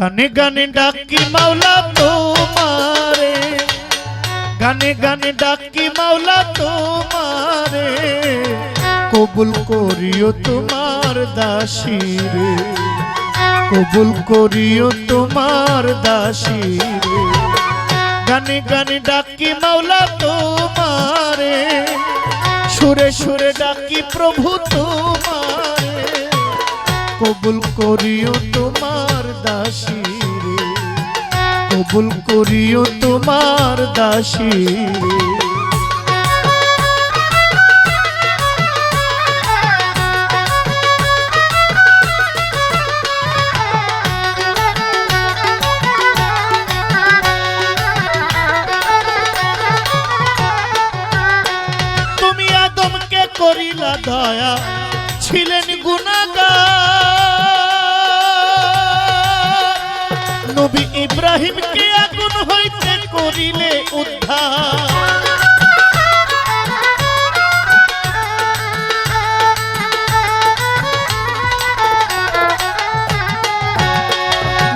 গানে গানে ডাকি মাওলা তোমারে। গানে গানে ডাকি মাওলা তোমারে। কবুল করিও তোমার দাসিরে। কবুল করিও তোমার দাসিরে। গানে গানে ডাকি মাওলা তোমারে। সুরে সুরে ডাকি প্রভু তোমারে। কবুল করিও তোমার দাসী কবুল করিও তোমার দাসী নবী ইব্রাহিমকে আগুন হইতে করিলে উদ্ধার।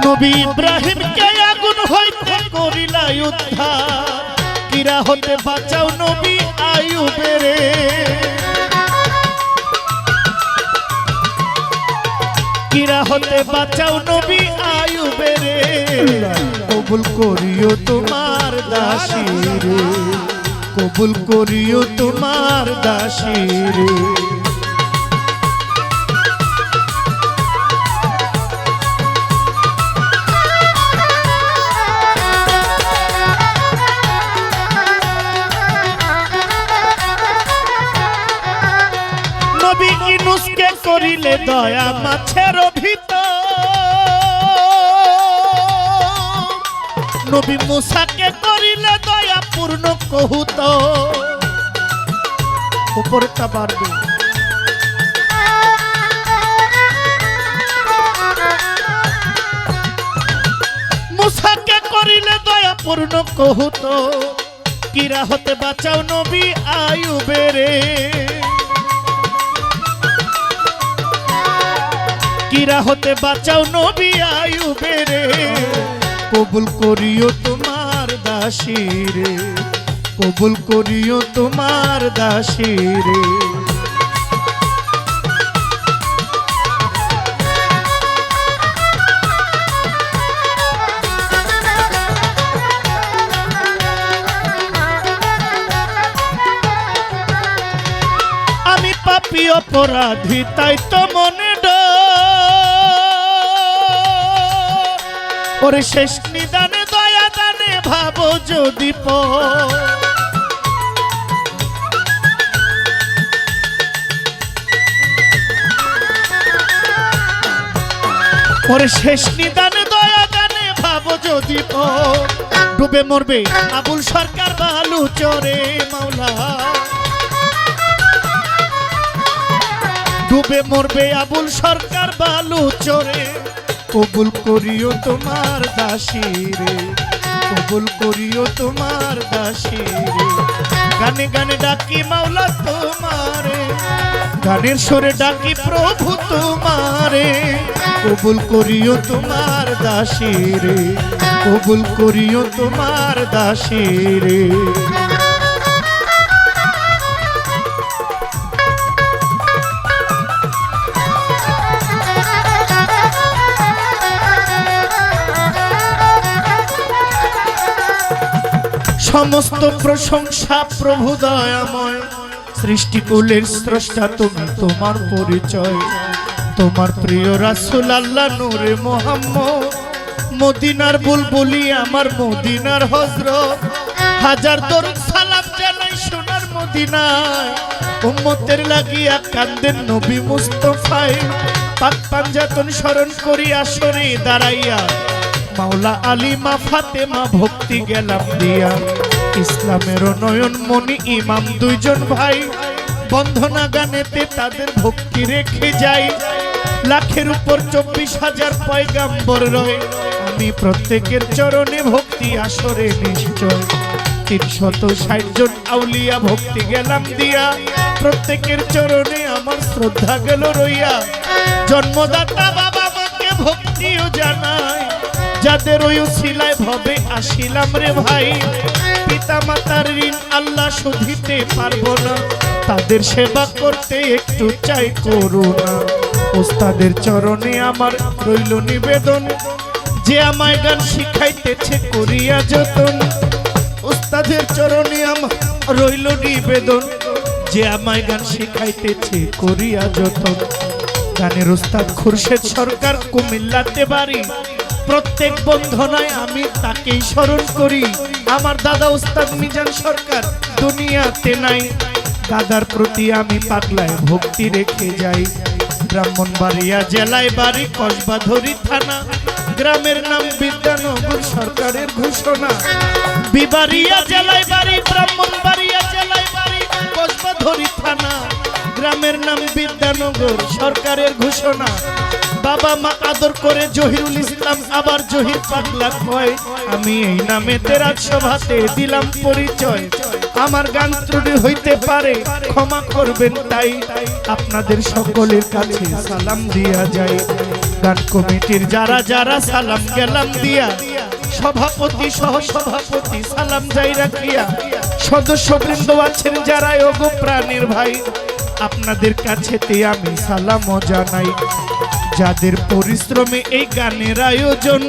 নবী ইব্রাহিমকে আগুন হইতে করিলা উদ্ধার। কিরা হতে বাঁচাও নবী আয়ুবেরে হতে বাঁচাও নবী আয়ুবেরে। কবুল করিও তোমার দাসী রে কবুল করিও তোমার দাসী রে করিলে দয়া মাছের ভিতর। নবী মুসাকে করিলে দয়া পূর্ণ কহুত। উপরটা বাড়বে। মুসাকে করিলে দয়া পূর্ণ কহুত। কিরা হতে বাঁচাও নবী আয়ুবেরে। কিরা হতে বাঁচাও নবী আয়ুবেরে কবুল করিও তোমার দাসী রে। কবুল করিও তোমার দাসী রে। আমি পাপি অপরাধী, তাই তো মনে ডর। ওরে শেষ নিদানে দয়া দানে ভাবো যদি প। ওরে শেষ নিদানে দয়া দানে ভাবো যদি প। ডুবে মরবে আবুল সরকার বালু চরে মাওলা। ডুবে মরবে আবুল সরকার বালু চরে কবুল করিও তোমার দাসী রে, কবুল করিও তোমার দাসী রে। গানে গানে ডাকি মাওলা তোমারে, গানের সরে ডাকি প্রভু তোমারে। কবুল করিও তোমার দাসী রে, কবুল করিও তোমার দাসী রে। সমস্ত প্রশংসা প্রভু দয়াময়। সৃষ্টিকুলের স্রষ্টা তুমি, তোমার পরিচয়। তোমার প্রিয় রাসুল আল্লাহ নূরে মোহাম্মদ। মদিনার বুলবুলি আমার মদিনার হজরত হাজার দরুদ সালাম জানাই সোনার মদিনায়। উম্মতের লাগিয়া কান্দেন নবী মুস্তফায়। পাক পাঞ্জাতন স্মরণ করি আসরে দাঁড়াইয়া। মাওলা আলিমা ফাতেমা ভক্তি গেলাম দিয়া। ইসলামের নয়ন মনি ইমাম দুইজন ভাই। বন্ধনা গানেতে তাদের ভক্তি রেখে যাই। লাখের উপর চব্বিশ হাজার পয়গাম্বর রয়ে। আমি প্রত্যেকের চরণে ভক্তি, আসরে নিশ্চয়। তিনশত ষাট জন আউলিয়া ভক্তি গেলাম দিয়া। প্রত্যেকের চরণে আমার শ্রদ্ধা গেল রইয়া। জন্মদাতা বাবা মাকে ভক্তিও জানায় যাদের ওই সিলাই ভবে আসিলাম রে ভাই। পিতা মাতার ঋণ আল্লাহ শুধিতে পারব না। তাদের সেবা করতে একটু চাই করুণা। ওস্তাদের চরণে আমার রইল নিবেদন। যে আমায় গান শিখাইতেছে করিয়া যতন। ওস্তাদের চরণে আমার রইল নিবেদন। যে আমায় গান শিখাইতেছে করিয়া যতন। গানের ওস্তাদ খুরশেদ সরকার কুমিল্লাতে বাড়ি। প্রত্যেক বন্ধনায় আমি তাকেই স্মরণ করি। আমার দাদা উস্তাদ মিজান সরকার, দুনিয়াতে নাই। দাদার প্রতি আমি পাগলায় ভক্তি রেখে যাই। ব্রাহ্মণবাড়িয়া জেলায় বাড়ি কসবাধরি থানা। গ্রামের নাম বিদ্যানগর সরকারের ঘোষণা। বিবাড়িয়া জেলায় বাড়ি, ব্রাহ্মণবাড়িয়া জেলায় বাড়ি কসবাধরি থানা। গ্রামের নাম বিদ্যানগর সরকারের ঘোষণা। বাবা মা আদর করে জহিরুল ইসলাম, আবার জহির পাগলা কয় আমি এই নামে তেরাজ সভাতে দিলাম পরিচয়। আমার গান ত্রুটি হইতে পারে, ক্ষমা করবেন তাই। আপনাদের সকলের কাছে সালাম দিয়া যায় গান কমিটির যারা যারা সালাম গেলাম দিয়া, সভাপতি সহ সভাপতি সালাম যাই রাখিয়া। সদস্যবৃন্দ আছেন যারা ওগো ভাই। আপনাদের কাছেতে আমি সালামও জানাই। যাদের পরিশ্রমে এই গানের আয়োজন,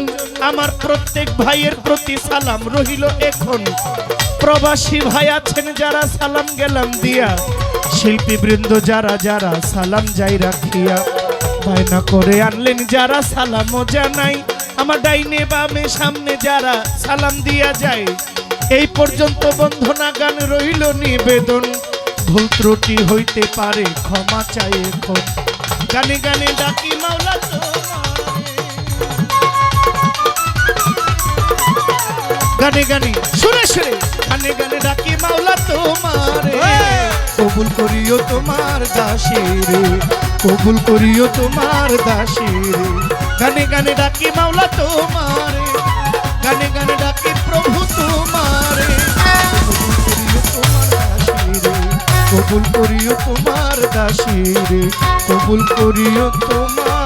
আমার প্রত্যেক ভাইয়ের প্রতি সালাম রহিল এখন। প্রবাসী ভাই আছেন যারা সালাম গেলাম দিয়া শিল্পী বৃন্দ যারা যারা সালাম যাই রাখিয়া, বায়না করে আনলেন যারা সালামও জানাই, আমার ডাইনে বামে সামনে যারা সালাম দিয়া যায়, এই পর্যন্ত বন্ধনা গান রইল নিবেদন, ভুল ত্রুটি হইতে পারে ক্ষমা চাই এখন। গানে গানে ডাকি মাওলা। গানে গানে, সুরে সুরে। গানে গানে ডাকি মাওলা তোমারে। কবুল করিও তোমার দাসেরে, কবুল করিও তোমার দাসেরে। গানে গানে ডাকি মাওলা তোমারে, গানে গানে ডাকি প্রভু তোমারে। কবুল করিও তোমার দাসীরে কবুল করিও তোমার